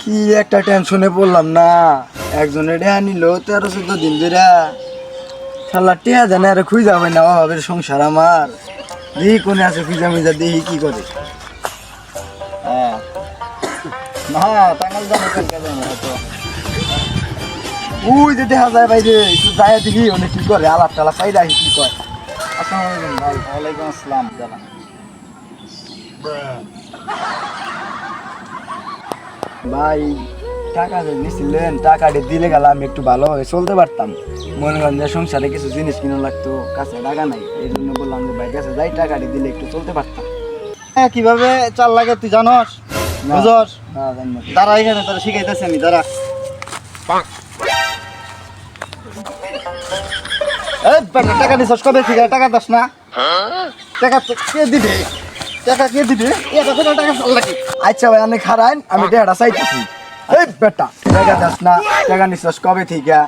কি একটা টেনশনে পড়লাম না। একজনে ডেয়া নিল তেরো চোদ্দ দিন ধরে শালা টেয়া জানে আর খুঁজে যাবে না অভাবের সংসার আমার। দেখি কোনে আছে খুঁজা মুজা দেখি কি করে। হ্যাঁ। উই যে দেখা যায় বাইরে একটু যায় দেখি অনেক কি করে আলাপ টালাপ পাই দেখি কি করে আসসালামু আলাইকুম ভাই। ওয়ালাইকুম আসসালাম জানা ভাই টাকা যে নিছিলেন টাকাটা দিলে গেলে আমি একটু ভালোভাবে চলতে পারতাম। মনে করেন যে সংসারে কিছু জিনিস কিনা লাগতো কাছে টাকা নাই এই জন্য বললাম যে ভাই কাছে যাই টাকাটা দিলে একটু চলতে পারতাম। হ্যাঁ কীভাবে চাল লাগে তুই জানস। বুঝস। দাঁড়া এখানে তোরা শিখাইতেছি আমি বেটা, টাকা নিছস কবে ঠিক টাকা দাস না? টাকা তো কে দিবে? টাকা কে দিবে? এটা কোন টাকা লাগে। আচ্ছা ভাই আমি খারাইন আমি টাকাটা চাইতেছি। এই বেটা টাকা দাস না টাকা নিছস কবে থেকে?